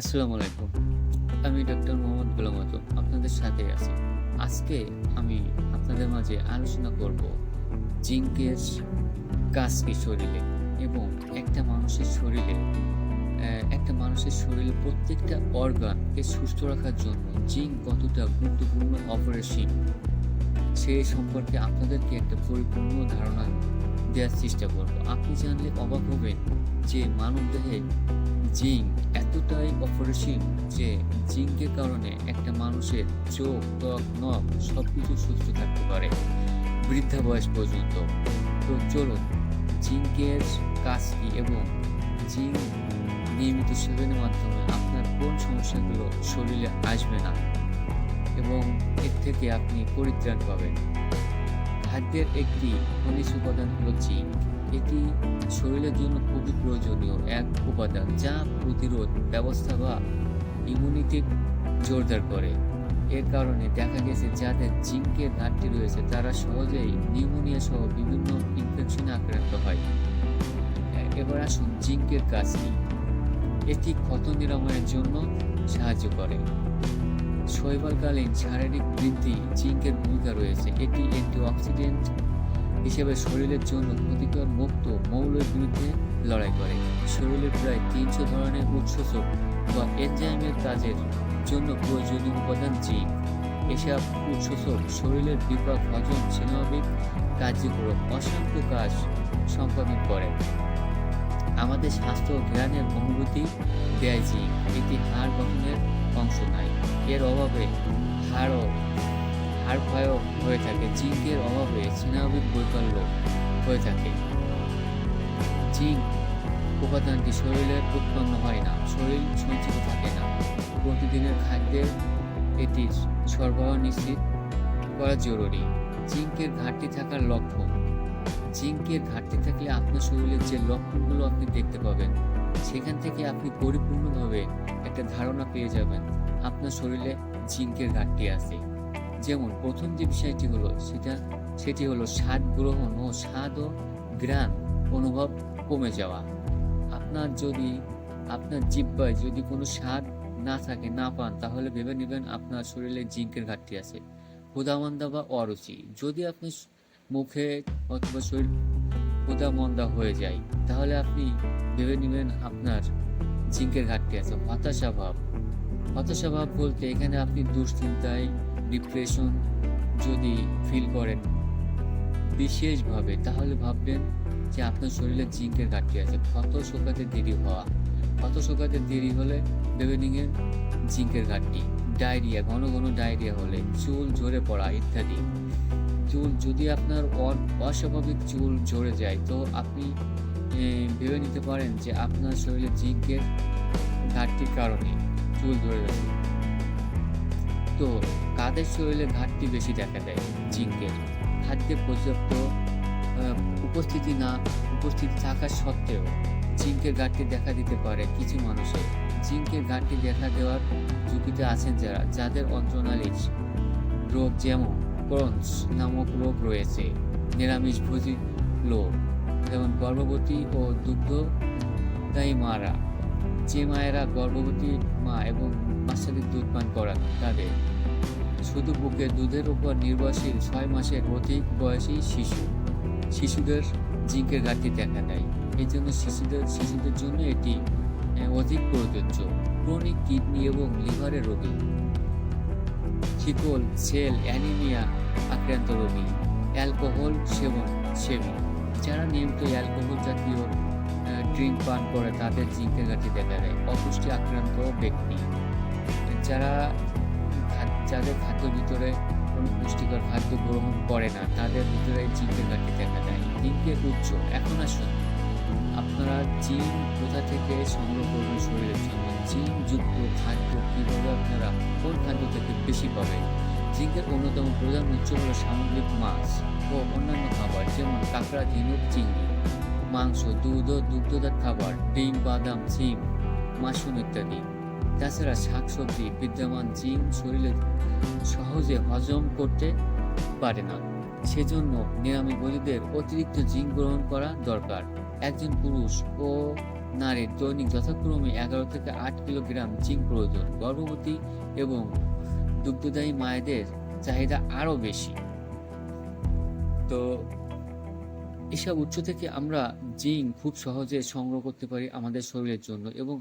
আসসালামু আলাইকুম। আমি ডক্টর মোহাম্মদ গোলাম আজম, আপনাদের সাথে আছি। আজকে আমি আপনাদের মাঝে আলোচনা করব জিঙ্কের কাজ কি শরীরে এবং একটা মানুষের শরীরে একটা মানুষের শরীরে প্রত্যেকটা অর্গানকে সুস্থ রাখার জন্য জিঙ্ক কতটা গুরুত্বপূর্ণ অপারেশন, সে সম্পর্কে আপনাদেরকে একটা পরিপূর্ণ ধারণা দেওয়ার চেষ্টা করব। আপনি জানলে অবাক হবেন যে মানবদেহে জিঙ্ক এতটাই অপরিসীম যে জিঙ্কের কারণে একটা মানুষের চোখ, ত্বক, নখ সব কিছু সুস্থ থাকতে পারে বৃদ্ধা বয়স পর্যন্ত। তো চলুন, জিঙ্কের কাজ কি এবং জিঙ্ক নিয়মিত সেবনের মাধ্যমে আপনার কোন সমস্যাগুলো শরীরে আসবে না এবং এর থেকে আপনি পরিত্রাণ পাবেন? খাদ্যের একটি খনিজ উপাদান হল জিঙ্ক। এটি শরীরের জন্য খুবই প্রয়োজনীয় এক উপাদান যা প্রতিরোধ ব্যবস্থা বা ইমিউনিটি জোরদার করে। এর কারণে দেখা গেছে যাদের জিঙ্কের ঘাটতি রয়েছে, তারা সহজেই নিউমোনিয়া সহ বিভিন্ন ইনফেকশনে আক্রান্ত হয়। এবার আসুন জিঙ্কের কাজ কি এটি ক্ষত নিরাময়ের জন্য সাহায্য করে। শৈবালকালীন শারীরিক বৃদ্ধি জিঙ্কের ভূমিকা রয়েছে। এটি অ্যান্টিঅক্সিডেন্ট হিসেবে শরীরের জন্য ক্ষতিকর মুক্ত মৌলের বিরুদ্ধে লড়াই করে। শরীরের প্রায় তিনশো ধরনের উৎসেচক বা এনজাইমের কাজের জন্য প্রয়োজনীয় উপাদান জিঙ্ক এসব উৎসেচক শরীরের বিপাক, হজম, স্বাভাবিক কার্যক্রম অসংখ্য কাজ সম্পাদন করে। আমাদের স্বাস্থ্য জ্ঞানের অনুভূতি দেয় জিঙ্ক এটি হাড় গঠনের অংশ নয়। এর অভাবে হাড়ও হাড় ক্ষয় হয়ে থাকে। জিঙ্কের অভাবে স্নায়বিক বৈকল্য হয়ে থাকে। জিঙ্ক উপাদানটি শরীরে উৎপন্ন হয় না, শরীর সঞ্চিত থাকে না। প্রতিদিনের খাদ্যে এটির সরবরাহ নিশ্চিত করা জরুরি। জিঙ্কের ঘাটতি থাকার লক্ষণ। জিঙ্কের ঘাটতি থাকলে আপনার শরীরের যে লক্ষণগুলো আপনি দেখতে পাবেন, সেখান থেকে আপনি পরিপূর্ণভাবে একটা ধারণা পেয়ে যাবেন। আপনার শরীরে জিঙ্কের ঘাটতি আছে। যেমন প্রথম যে বিষয়টি হলো, সেটা, সেটি হলো স্বাদ গ্রহণ ও স্বাদ ও গ্রাম অনুভব কমে যাওয়া। আপনার যদি, আপনার জিব্বায় যদি কোনো স্বাদ না থাকে, না পান, তাহলে ভেবে নেবেন আপনার শরীরে জিঙ্কের ঘাটতি আছে। ক্ষুদামন্দা বা অরুচি, যদি আপনি মুখে অথবা শরীর ক্ষুদামন্দা হয়ে যায়, তাহলে আপনি ভেবে নেবেন আপনার জিঙ্কের ঘাটতি আছে। হতাশা ভাব হতাশা ভাব বলতে এখানে আপনি দুশ্চিন্তায় ডিপ্রেশন যদি ফিল করেন বিশেষভাবে, তাহলে ভাববেন যে আপনার শরীরে জিঙ্কের ঘাটতি আছে। ক্ষত শোকাতে দেরি হওয়া। ক্ষত শোকাতে দেরি হলে নিবেন জিঙ্কের ঘাটতি। ডায়রিয়া, ঘন ঘন ডায়রিয়া হলে, চুল ঝরে পড়া ইত্যাদি। চুল যদি আপনার অস্বাভাবিক চুল ঝরে যায়, তো আপনি ভেবে নিতে পারেন যে আপনার শরীরে জিঙ্কের ঘাটতির কারণে চুল ঝরে যাচ্ছে। তো কাদের শরীরে ঘাটতি বেশি দেখা দেয়? জিঙ্কের। খাদ্যে পর্যাপ্ত উপস্থিতি না, উপস্থিতি থাকা সত্ত্বেও জিঙ্কের ঘাটতি দেখা দিতে পারে কিছু মানুষের। জিঙ্কের ঘাটতি দেখা দেওয়ার ঝুঁকিতে আছেন যারা, যাদের অন্ত্রনালীর রোগ যেমন ক্রন্স নামক রোগ রয়েছে, নিরামিষভোজী লোক, যেমন গর্ভবতী ও দুগ্ধ দুগ্ধদায়ী মারা। যে মায়েরা গর্ভবতী মা এবং বাচ্চাদের দুধ পান করান তাদের। শুধু বুকে দুধের উপর নির্ভরশীল ছয় মাসের অধিক বয়সী শিশু। শিশুদের জিঙ্কের ঘাটতি দেখা দেয়। এই জন্য শিশুদের শিশুদের জন্য এটি অধিক প্রযোজ্য। ক্রনিক কিডনি এবং লিভারের রোগী। শিকল, সেল, অ্যানিমিয়া আক্রান্ত রোগী। অ্যালকোহল সেবন, সেবী। যারা নিয়মিত অ্যালকোহল জাতীয় ড্রিঙ্ক পান করে তাদের জিঙ্কের ঘাটতি দেখা দেয় অপুষ্টি আক্রান্ত ব্যক্তি। যারা যাদের খাদ্যের ভিতরে কোনো পুষ্টিকর খাদ্য গ্রহণ করে না, তাদের ভিতরে জিঙ্কের ঘাটতি দেখা দেয় জিঙ্কের উচ্চ। এখন আসুন, আপনারা জিন কোথা থেকে সংগ্রহ করবেন শরীরের জন্য? জিন যুক্ত খাদ্য কীভাবে আপনারা, কোন খাদ্য থেকে বেশি পাবেন? জিঙ্কের অন্যতম প্রধান উৎস হল সামুদ্রিক মাছ ও অন্যান্য খাবার, যেমন কাঁকড়া, ঝিনুক, চিংড়ি। মাংস, দুধ ও দুগ্ধজাত খাবার, ডিম, বাদাম সিম মাশরুম ইত্যাদি। তাছাড়া শাকসবজি, বিদ্যমান জিন শরীরে সহজে হজম করতে পারে না। সেজন্য নিরামিষভোজীদের অতিরিক্ত জিঙ্ক গ্রহণ করা দরকার। একজন পুরুষ ও নারীর দৈনিক যথাক্রমে এগারো থেকে আট কিলোগ্রাম জিঙ্ক প্রয়োজন। গর্ভবতী এবং দুগ্ধদায়ী মায়েদের চাহিদা আরও বেশি। তো এসব উৎস থেকে আমরা জিঙ্ক খুব সহজে সংগ্রহ করতে পারি আমাদের শরীরের জন্য এবং